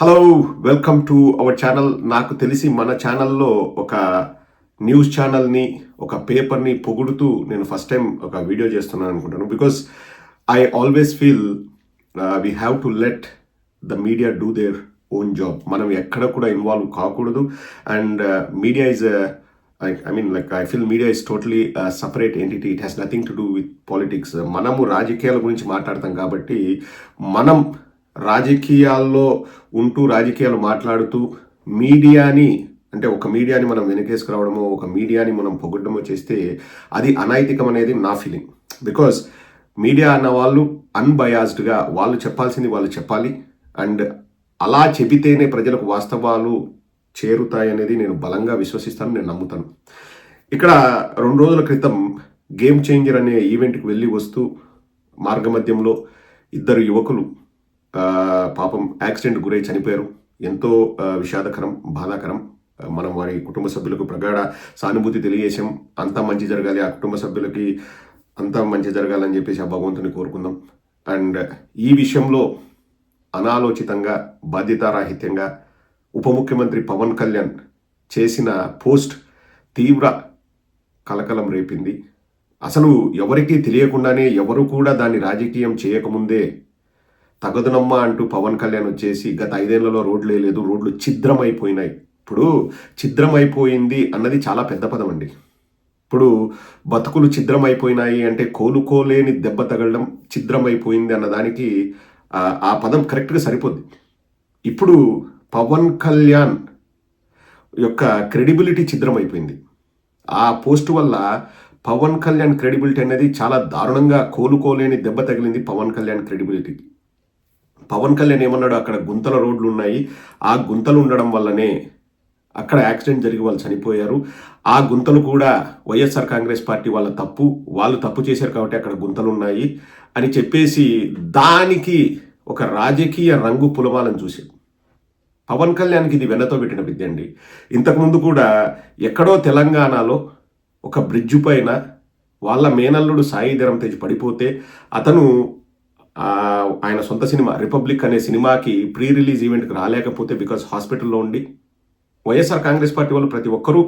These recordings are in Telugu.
Hello welcome to our channel నాకు తెలిసి మన ఛానల్లో ఒక న్యూస్ ఛానల్ని ఒక పేపర్ని పొగుడుతూ నేను ఫస్ట్ టైం ఒక వీడియో చేస్తున్నాను అనుకుంటాను. Because I always feel we have to let the media do their own job మనం ఎక్కడ కూడా ఇన్వాల్వ్ కాకూడదు. And media is I mean like I feel media is totally separate entity it has nothing to do with politics మనము రాజకీయాల గురించి మాట్లాడతాం కాబట్టి మనం రాజకీయాల్లో ఉంటూ రాజకీయాలు మాట్లాడుతూ మీడియాని అంటే ఒక మీడియాని మనం వెనకేసుకురావడమో ఒక మీడియాని మనం పొగడమో చేస్తే అది అనైతికం అనేది నా ఫీలింగ్ బికాస్ మీడియా అన్న వాళ్ళు అన్బయాస్డ్గా వాళ్ళు చెప్పాల్సింది వాళ్ళు చెప్పాలి. అండ్ అలా చెబితేనే ప్రజలకు వాస్తవాలు చేరుతాయి అనేది నేను బలంగా విశ్వసిస్తాను నేను నమ్ముతాను. ఇక్కడ రెండు రోజుల క్రితం గేమ్ చేంజర్ అనే ఈవెంట్కి వెళ్ళి వస్తూ మార్గమధ్యంలో ఇద్దరు యువకులు పాపం యాక్సిడెంట్ గురై చనిపోయారు. ఎంతో విషాదకరం బాధాకరం. మనం వారి కుటుంబ సభ్యులకు ప్రగాఢ సానుభూతి తెలియజేసాం అంతా మంచి జరగాలి. ఆ కుటుంబ సభ్యులకి అంతా మంచి జరగాలని చెప్పేసి ఆ భగవంతుని కోరుకుందాం. అండ్ ఈ విషయంలో అనాలోచితంగా బాధ్యతారాహిత్యంగా ఉప ముఖ్యమంత్రి పవన్ కళ్యాణ్ చేసిన పోస్ట్ తీవ్ర కలకలం రేపింది. అసలు ఎవరికీ తెలియకుండానే ఎవరు కూడా దాన్ని రాజకీయం చేయకముందే తగదునమ్మా అంటూ పవన్ కళ్యాణ్ వచ్చేసి గత ఐదేళ్ళలో రోడ్లు వేయలేదు రోడ్లు ఛిద్రమైపోయినాయి. ఇప్పుడు ఛిద్రమైపోయింది అన్నది చాలా పెద్ద పదం అండి. ఇప్పుడు బతుకులు ఛిద్రమైపోయినాయి అంటే కోలుకోలేని దెబ్బ తగలడం ఛిద్రమైపోయింది అన్నదానికి ఆ, ఆ పదం కరెక్ట్గా సరిపోద్ది. ఇప్పుడు పవన్ కళ్యాణ్ యొక్క క్రెడిబిలిటీ ఛిద్రమైపోయింది. ఆ పోస్ట్ వల్ల పవన్ కళ్యాణ్ క్రెడిబిలిటీ అనేది చాలా దారుణంగా కోలుకోలేని దెబ్బ తగిలింది పవన్ కళ్యాణ్ క్రెడిబిలిటీకి పవన్ కళ్యాణ్ ఏమన్నాడు? అక్కడ గుంతల రోడ్లు ఉన్నాయి ఆ గుంతలు ఉండడం వల్లనే అక్కడ యాక్సిడెంట్ జరిగి వాళ్ళు చనిపోయారు. ఆ గుంతలు కూడా వైఎస్ఆర్ కాంగ్రెస్ పార్టీ వాళ్ళ తప్పు. వాళ్ళు తప్పు చేశారు కాబట్టి అక్కడ గుంతలు ఉన్నాయి అని చెప్పేసి దానికి ఒక రాజకీయ రంగు పులమాలను చూశారు. పవన్ కళ్యాణ్కి ఇది వెన్నతో పెట్టిన విద్య అండి. ఇంతకుముందు కూడా ఎక్కడో తెలంగాణలో ఒక బ్రిడ్జు పైన వాళ్ళ మేనల్లుడు సాయి ధరం తెచ్చి పడిపోతే అతను ఆయన సొంత సినిమా రిపబ్లిక్ అనే సినిమాకి ప్రీ రిలీజ్ ఈవెంట్కి రాలేకపోతే బికాస్ హాస్పిటల్లో ఉండి వైఎస్ఆర్ కాంగ్రెస్ పార్టీ వాళ్ళు ప్రతి ఒక్కరూ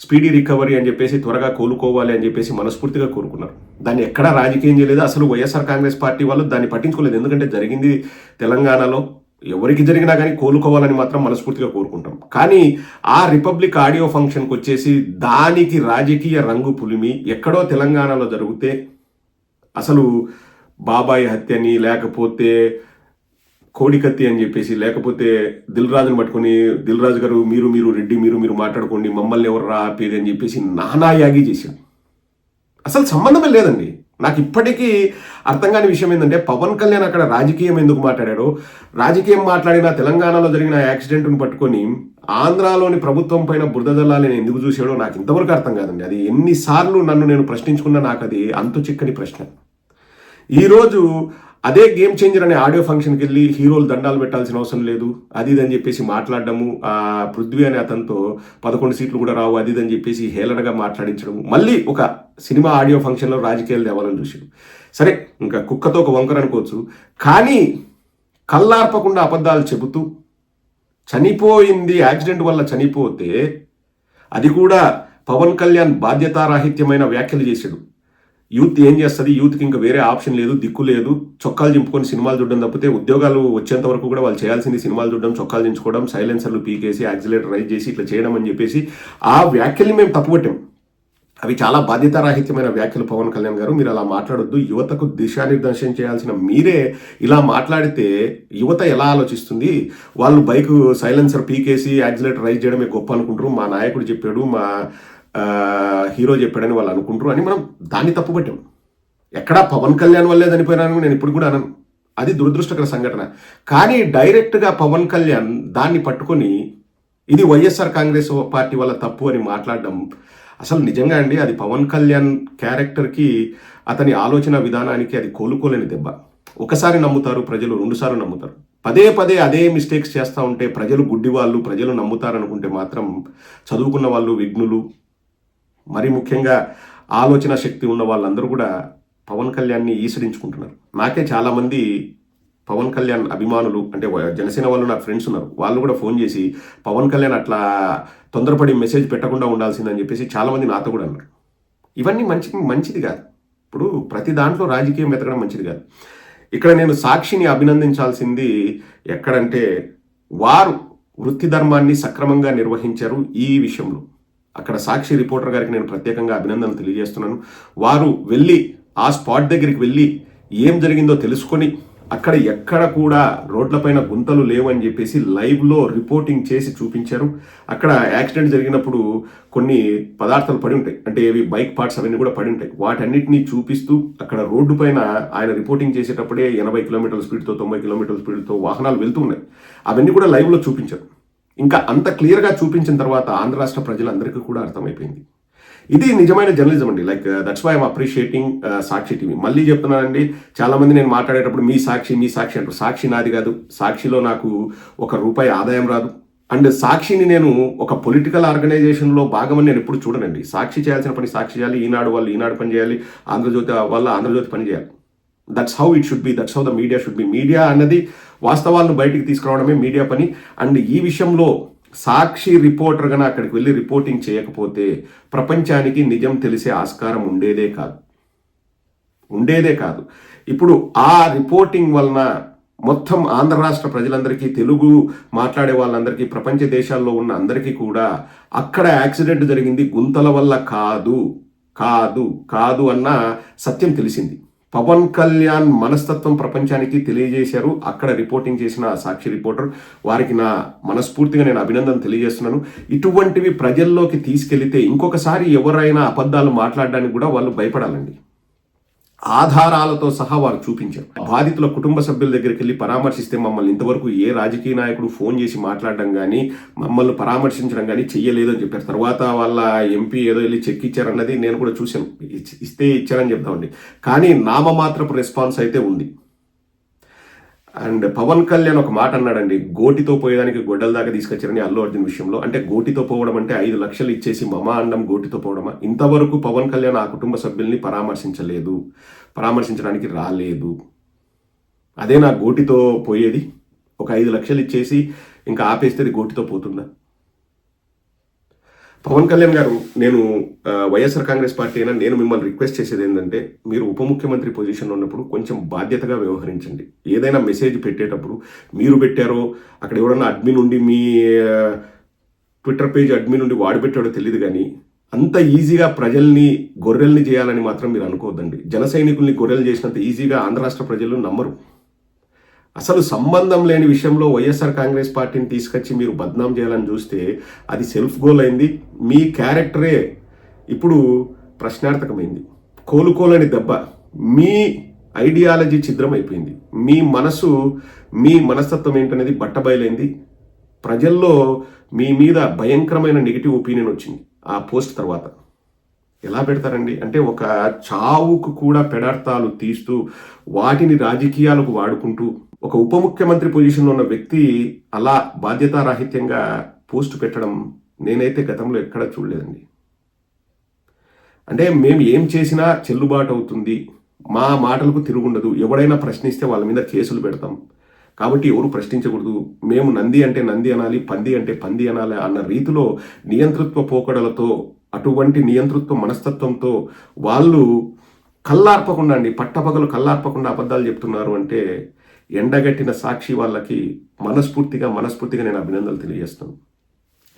స్పీడీ రికవరీ అని చెప్పేసి త్వరగా కోలుకోవాలి అని చెప్పేసి మనస్ఫూర్తిగా కోరుకున్నారు. దాన్ని ఎక్కడా రాజకీయం చేయలేదు. అసలు వైఎస్ఆర్ కాంగ్రెస్ పార్టీ వాళ్ళు దాన్ని పట్టించుకోలేదు. ఎందుకంటే జరిగింది తెలంగాణలో. ఎవరికి జరిగినా కానీ కోలుకోవాలని మాత్రం మనస్ఫూర్తిగా కోరుకుంటాం. కానీ ఆ రిపబ్లిక్ ఆడియో ఫంక్షన్కి వచ్చేసి దానికి రాజకీయ రంగు పులిమి ఎక్కడో తెలంగాణలో జరిగితే అసలు బాబాయ్ హత్యని లేకపోతే కోడికత్తి అని చెప్పేసి లేకపోతే దిల్ రాజును పట్టుకొని దిల్ రాజు గారు మీరు మీరు రెడ్డి మీరు మీరు మాట్లాడుకోండి మమ్మల్ని ఎవరు రాపేది అని చెప్పేసి నానా యాగి చేశాడు. అసలు సంబంధమే లేదండి. నాకు ఇప్పటికీ అర్థం కాని విషయం ఏంటంటే పవన్ కళ్యాణ్ అక్కడ రాజకీయం ఎందుకు మాట్లాడాడో రాజకీయం మాట్లాడిన తెలంగాణలో జరిగిన యాక్సిడెంట్ను పట్టుకొని ఆంధ్రాలోని ప్రభుత్వం పైన బురద జల్లాలని ఎందుకు చూసాడో నాకు ఇంతవరకు అర్థం కాదండి. అది ఎన్నిసార్లు నన్ను నేను ప్రశ్నించుకున్నా నాకు అది అంతు చిక్కని ప్రశ్న. ఈరోజు అదే గేమ్ చేంజర్ అనే ఆడియో ఫంక్షన్కి వెళ్ళి హీరోలు దండాలు పెట్టాల్సిన అవసరం లేదు. అది ఇది అని చెప్పేసి మాట్లాడడము ఆ పృథ్వీ అనే అతనితో పదకొండు సీట్లు కూడా రావు అది అని చెప్పేసి హేళనగా మాట్లాడించడం మళ్ళీ ఒక సినిమా ఆడియో ఫంక్షన్లో రాజకీయాలు తేవాలని చూసాడు. సరే ఇంకా కుక్కతో ఒక వంకర అనుకోవచ్చు. కానీ కళ్ళార్పకుండా అబద్ధాలు చెబుతూ చనిపోయింది యాక్సిడెంట్ వల్ల చనిపోతే అది కూడా పవన్ కళ్యాణ్ బాధ్యతారాహిత్యమైన వ్యాఖ్యలు చేశాడు. యూత్ ఏం చేస్తుంది? యూత్కి ఇంకా వేరే ఆప్షన్ లేదు దిక్కు లేదు. చొక్కాలు చింపుకొని సినిమాలు చూడడం తప్పితే ఉద్యోగాలు వచ్చేంత వరకు కూడా వాళ్ళు చేయాల్సింది సినిమాలు చూడడం చొక్కాలు చించుకోవడం సైలెన్సర్లు పీకేసి యాక్సిలేటర్ రైజ్ చేసి ఇట్లా చేయడం అని చెప్పేసి ఆ వ్యాఖ్యల్ని మేము తప్పుపట్టాం అవి చాలా బాధ్యతారాహిత్యమైన వ్యాఖ్యలు పవన్ కళ్యాణ్ గారు. మీరు అలా మాట్లాడొద్దు. యువతకు దిశానిర్దేశం చేయాల్సిన మీరే ఇలా మాట్లాడితే యువత ఎలా ఆలోచిస్తుంది? వాళ్ళు బైక్ సైలెన్సర్ పీకేసి యాక్సిలేటర్ రైజ్ చేయడమే గొప్ప అనుకుంటారు. మా నాయకుడు చెప్పాడు మా హీరో చెప్పాడని వాళ్ళు అనుకుంటారు అని మనం దాన్ని తప్పుపట్టాం. ఎక్కడా పవన్ కళ్యాణ్ వల్లే చనిపోయినాను నేను ఇప్పుడు కూడా అనను. అది దురదృష్టకర సంఘటన. కానీ డైరెక్ట్గా పవన్ కళ్యాణ్ దాన్ని పట్టుకొని ఇది వైఎస్ఆర్ కాంగ్రెస్ పార్టీ వల్ల తప్పు అని మాట్లాడడం అసలు నిజంగా అండి? అది పవన్ కళ్యాణ్ క్యారెక్టర్కి అతని ఆలోచన విధానానికి అది కోలుకోలేని దెబ్బ. ఒకసారి నమ్ముతారు ప్రజలు రెండుసార్లు నమ్ముతారు. పదే పదే అదే మిస్టేక్స్ చేస్తూ ఉంటే ప్రజలు గుడ్డి వాళ్ళు ప్రజలు నమ్ముతారనుకుంటే మాత్రం చదువుకున్న వాళ్ళు విఘ్నులు మరి ముఖ్యంగా ఆలోచన శక్తి ఉన్న వాళ్ళందరూ కూడా పవన్ కళ్యాణ్ని ఈసడించుకుంటున్నారు. నాకే చాలామంది పవన్ కళ్యాణ్ అభిమానులు అంటే జనసేన వాళ్ళు నా ఫ్రెండ్స్ ఉన్నారు. వాళ్ళు కూడా ఫోన్ చేసి పవన్ కళ్యాణ్ అట్లా తొందరపడి మెసేజ్ పెట్టకుండా ఉండాల్సిందని చెప్పేసి చాలామంది నాతో కూడా అన్నారు. ఇవన్నీ మంచి మంచిది కాదు. ఇప్పుడు ప్రతి దాంట్లో రాజకీయం వెతకడం మంచిది కాదు. ఇక్కడ నేను సాక్షిని అభినందించాల్సింది ఎక్కడంటే వారు వృత్తి ధర్మాన్ని సక్రమంగా నిర్వహించారు ఈ విషయంలో. అక్కడ సాక్షి రిపోర్టర్ గారికి నేను ప్రత్యేకంగా అభినందనలు తెలియజేస్తున్నాను. వారు వెళ్ళి ఆ స్పాట్ దగ్గరికి వెళ్ళి ఏం జరిగిందో తెలుసుకొని అక్కడ ఎక్కడ కూడా రోడ్లపైన గుంతలు లేవని చెప్పేసి లైవ్లో రిపోర్టింగ్ చేసి చూపించారు. అక్కడ యాక్సిడెంట్ జరిగినప్పుడు కొన్ని పదార్థాలు పడి ఉంటాయి. అంటే ఏవి బైక్ పార్ట్స్ అవన్నీ కూడా పడి ఉంటాయి. వాటన్నిటిని చూపిస్తూ అక్కడ రోడ్డు పైన ఆయన రిపోర్టింగ్ చేసేటప్పుడే ఎనభై కిలోమీటర్ల స్పీడ్తో తొంభై కిలోమీటర్ల స్పీడ్తో వాహనాలు వెళ్తూ ఉన్నాయి. అవన్నీ కూడా లైవ్లో చూపించారు. ఇంకా అంత క్లియర్గా చూపించిన తర్వాత ఆంధ్ర రాష్ట్ర ప్రజలందరికీ కూడా అర్థమైపోయింది. ఇది నిజమైన జర్నలిజం అండి. Like that's why I'm appreciating Sakshi TV మళ్ళీ చెప్తున్నానండి చాలా మంది నేను మాట్లాడేటప్పుడు మీ సాక్షి మీ సాక్షి అంటారు. సాక్షి నాది కాదు. సాక్షిలో నాకు ఒక రూపాయి ఆదాయం రాదు. అండ్ సాక్షిని నేను ఒక పొలిటికల్ ఆర్గనైజేషన్లో భాగమని నేను ఎప్పుడు చూడనండి. సాక్షి చేయాల్సిన పని సాక్షి చేయాలి. ఈనాడు వాళ్ళు ఈనాడు పని చేయాలి. ఆంధ్రజ్యోతి వాళ్ళ ఆంధ్రజ్యోతి పని చేయాలి. That's how it should be that's how the media should be media అన్నది వాస్తవాలను బయటికి తీసుకురావడమే మీడియా పని. అండ్ ఈ విషయంలో సాక్షి రిపోర్టర్ గన అక్కడికి వెళ్ళి రిపోర్టింగ్ చేయకపోతే ప్రపంచానికి నిజం తెలిసే ఆస్కారం ఉండేదే కాదు. ఉండేదే కాదు. ఇప్పుడు ఆ రిపోర్టింగ్ వలన మొత్తం ఆంధ్ర రాష్ట్ర ప్రజలందరికీ తెలుగు మాట్లాడే వాళ్ళందరికీ ప్రపంచ దేశాల్లో ఉన్న అందరికీ కూడా అక్కడ యాక్సిడెంట్ జరిగింది గుంతల వల్ల కాదు కాదు కాదు అన్న సత్యం తెలిసింది. పవన్ కళ్యాణ్ మనస్తత్వం ప్రపంచానికి తెలియజేశారు. అక్కడ రిపోర్టింగ్ చేసిన సాక్షి రిపోర్టర్ వారికి నా మనస్ఫూర్తిగా నేను అభినందన తెలియజేస్తున్నాను. ఇటువంటివి ప్రజల్లోకి తీసుకెళ్తే ఇంకొకసారి ఎవరైనా అబద్ధాలు మాట్లాడడానికి కూడా వాళ్ళు భయపడాలండి. ఆధారాలతో సహా వారు చూపించారు. బాధితుల కుటుంబ సభ్యుల దగ్గరికి వెళ్ళి పరామర్శిస్తే మమ్మల్ని ఇంతవరకు ఏ రాజకీయ నాయకుడు ఫోన్ చేసి మాట్లాడడం కానీ మమ్మల్ని పరామర్శించడం కానీ చెయ్యలేదు అని చెప్పారు. తర్వాత వాళ్ళ ఎంపీ ఏదో వెళ్ళి చెక్ ఇచ్చారన్నది నేను కూడా చూశాను. ఇస్తే ఇచ్చారని చెప్తామండి కానీ నామమాత్రపు రెస్పాన్స్ అయితే ఉంది. అండ్ పవన్ కళ్యాణ్ ఒక మాట అన్నాడండి గోటితో పోయేదానికి గొడ్డల దాకా తీసుకొచ్చారని అల్లు అర్జున్ విషయంలో. అంటే గోటితో పోవడం అంటే ఐదు లక్షలు ఇచ్చేసి మమా అండం గోటితో పోవడమా? ఇంతవరకు పవన్ కళ్యాణ్ ఆ కుటుంబ సభ్యుల్ని పరామర్శించలేదు పరామర్శించడానికి రాలేదు. అదే నా గోటితో పోయేది? ఒక ఐదు లక్షలు ఇచ్చేసి ఇంకా ఆపేస్తే అది గోటితో పోతుందా? పవన్ కళ్యాణ్ గారు నేను వైఎస్ఆర్ కాంగ్రెస్ పార్టీ అయినా నేను మిమ్మల్ని రిక్వెస్ట్ చేసేది ఏంటంటే మీరు ఉప ముఖ్యమంత్రి పొజిషన్లో ఉన్నప్పుడు కొంచెం బాధ్యతగా వ్యవహరించండి. ఏదైనా మెసేజ్ పెట్టేటప్పుడు మీరు పెట్టారో అక్కడ ఎవరన్నా అడ్మిన్ ఉండి మీ ట్విట్టర్ పేజ్ అడ్మిన్ ఉండి వాడు పెట్టాడో తెలియదు కానీ అంత ఈజీగా ప్రజల్ని గొర్రెల్ని చేయాలని మాత్రం మీరు అనుకోవద్దండి. జన సైనికుల్ని గొర్రెలు చేసినంత ఈజీగా ఆంధ్ర రాష్ట్ర ప్రజలు నమ్మరు. అసలు సంబంధం లేని విషయంలో వైఎస్ఆర్ కాంగ్రెస్ పార్టీని తీసుకొచ్చి మీరు బద్నాం చేయాలని చూస్తే అది సెల్ఫ్ గోల్ అయింది. మీ క్యారెక్టరే ఇప్పుడు ప్రశ్నార్థకమైంది. కోలుకోలేని దెబ్బ. మీ ఐడియాలజీ ఛిద్రం అయిపోయింది మీ మనసు మీ మనస్తత్వం ఏంటనేది బట్టబయలైంది. ప్రజల్లో మీ మీద భయంకరమైన నెగిటివ్ ఒపీనియన్ వచ్చింది ఆ పోస్ట్ తర్వాత. ఎలా పెడతారండి? అంటే ఒక చావుకు కూడా పెడార్థాలు తీస్తూ వాటిని రాజకీయాలకు వాడుకుంటూ ఒక ఉప ముఖ్యమంత్రి పొజిషన్లో ఉన్న వ్యక్తి అలా బాధ్యతారాహిత్యంగా పోస్ట్ పెట్టడం నేనైతే గతంలో ఎక్కడ చూడలేదండి. అంటే మేము ఏం చేసినా చెల్లుబాటు అవుతుంది. మా మాటలకు తిరుగుండదు. ఎవడైనా ప్రశ్నిస్తే వాళ్ళ మీద కేసులు పెడతాం. కాబట్టి ఎవరు ప్రశ్నించకూడదు. మేము నంది అంటే నంది అనాలి పంది అంటే పంది అనాలి అన్న రీతిలో నియంతృత్వ పోకడలతో అటువంటి నియంతృత్వ మనస్తత్వంతో వాళ్ళు కల్లార్పకుండా అండి పట్టపగలు కల్లార్పకుండా అబద్ధాలు చెప్తున్నారు అంటే ఎండగట్టిన సాక్షి వాళ్ళకి మనస్ఫూర్తిగా మనస్ఫూర్తిగా నేను అభినందనలు తెలియజేస్తాను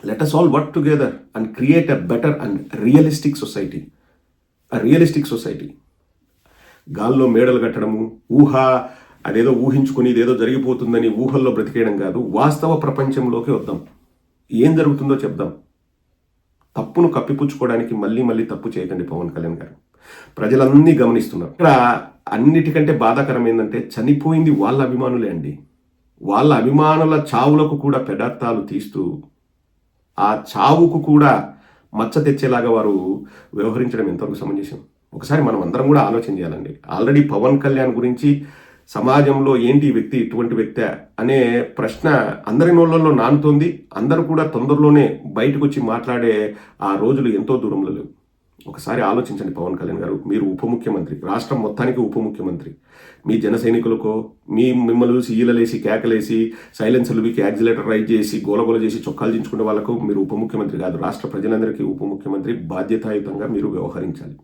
let us all work together and create a better and realistic society a realistic society గాల్లో మేడలు కట్టడము ఊహ అదేదో ఊహించుకుని ఇదేదో జరిగిపోతుందని ఊహల్లో బ్రతికేయడం కాదు వాస్తవ ప్రపంచంలోకి వద్దాం. ఏం జరుగుతుందో చెప్దాం. తప్పును కప్పిపుచ్చుకోవడానికి మళ్ళీ మళ్ళీ తప్పు చేయకండి పవన్ కళ్యాణ్ గారు. ప్రజలన్నీ గమనిస్తున్నారు. ఇక్కడ అన్నిటికంటే బాధాకరం ఏంటంటే చనిపోయింది వాళ్ళ అభిమానులే అండి. వాళ్ళ అభిమానుల చావులకు కూడా పెడార్థాలు తీస్తూ ఆ చావుకు కూడా మచ్చ తెచ్చేలాగా వారు వ్యవహరించడం ఎంతవరకు సమంజసం? ఒకసారి మనం అందరం కూడా ఆలోచన చేయాలండి. ఆల్రెడీ పవన్ కళ్యాణ్ గురించి సమాజంలో ఏంటి వ్యక్తి ఇటువంటి వ్యక్తి అనే ప్రశ్న అందరి నోళ్ళల్లో నానుతోంది. అందరూ కూడా తొందరలోనే బయటకు వచ్చి మాట్లాడే ఆ రోజులు ఎంతో దూరంలో లేవు. ఒకసారి ఆలోచించండి పవన్ కళ్యాణ్ గారు. మీరు ఉప ముఖ్యమంత్రి రాష్ట్రం మొత్తానికి ఉప ముఖ్యమంత్రి. మీ జన సైనికులకో మీ మిమ్మల్ని చూసి ఈలలేసి కేకలేసి సైలెన్సర్లు మీకు యాక్సిలేటర్ రైజ్ చేసి గోలగోల చేసి చొక్కాలు దించుకునే వాళ్ళకు మీరు ఉప ముఖ్యమంత్రి కాదు. రాష్ట్ర ప్రజలందరికీ ఉప ముఖ్యమంత్రి బాధ్యతాయుతంగా మీరు వ్యవహరించాలి.